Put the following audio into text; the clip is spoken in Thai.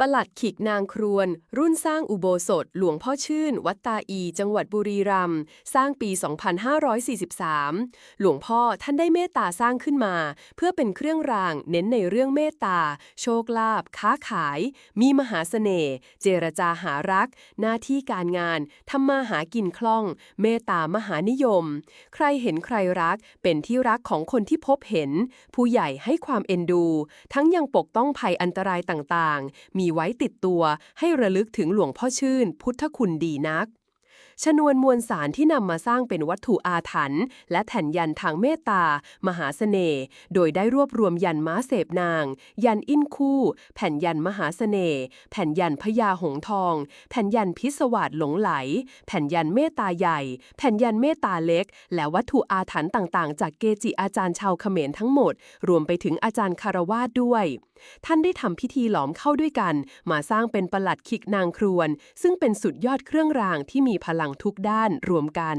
ประหลัดขิกนางครวน รุ่นสร้างอุโบสถ หลวงพ่อชื่น วัดตาอี จังหวัดบุรีรัมย์สร้างปี 2543 หลวงพ่อท่านได้เมตตาสร้างขึ้นมา เพื่อเป็นเครื่องรางเน้นในเรื่องเมตตา โชคลาภค้าขาย มีมหาเสน่ห์ เจรจาหารัก หน้าที่การงานทำมาหากินคล่อง เมตตามหานิยม ใครเห็นใครรักเป็นที่รักของคนที่พบเห็น ผู้ใหญ่ให้ความเอ็นดู ทั้งยังปกต้องภัยอันตรายต่างๆ มีีไว้ติดตัว ให้ระลึกถึงหลวงพ่อชื่น พุทธคุณดีนัก ชนวนมวลสารที่นำมาสร้างเป็นวัตถุอาถรรพ์และแผ่นยันทางเมตตา มหาเสน่ห์โดยได้รวบรวมยันม้าเสพนาง ยันอินคู่ แผ่นยันมหาเสน่ห์แผ่นยันพญาหงทอง แผ่นยันพิศวาสหลงไหล แผ่นยันเมตตาใหญ่ แผ่นยันเมตตาเล็ก และวัตถุอาถรรพ์ต่างๆ จากเกจิอาจารย์ชาวเขมรทั้งหมด รวมไปถึงอาจารย์คารวาสด้วย ท่านได้ทำพิธีหลอมเข้าด้วยกัน มาสร้างเป็นประหลัดขิกนางครวน ซึ่งเป็นสุดยอดเครื่องรางที่มีพพลังทุกด้านรวมกัน